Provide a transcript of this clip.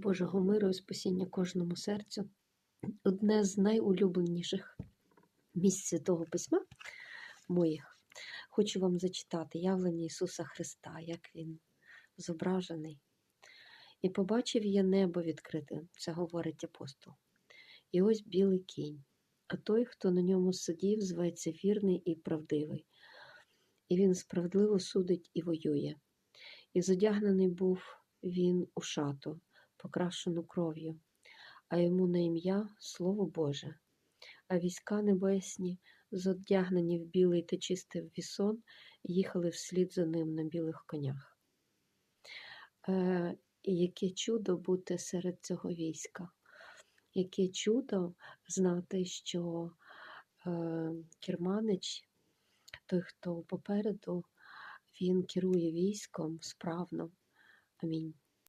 Божого миру і спасіння кожному серцю. Одне з найулюбленіших місць Святого Письма моїх. Хочу вам зачитати явлення Ісуса Христа, як Він зображений. І побачив я небо відкрите, це говорить апостол. І ось білий кінь, а той, хто на ньому сидів, зветься вірний і правдивий. І він справедливо судить і воює. І зодягнений був він у шату, покрашену кров'ю, а йому на ім'я Слово Боже. А війська небесні, зодягнені в білий та чистий вісон, їхали вслід за ним на білих конях. Е, яке чудо бути серед цього війська, яке чудо знати, що е, керманич, той, хто попереду, він керує військом справно. Амінь.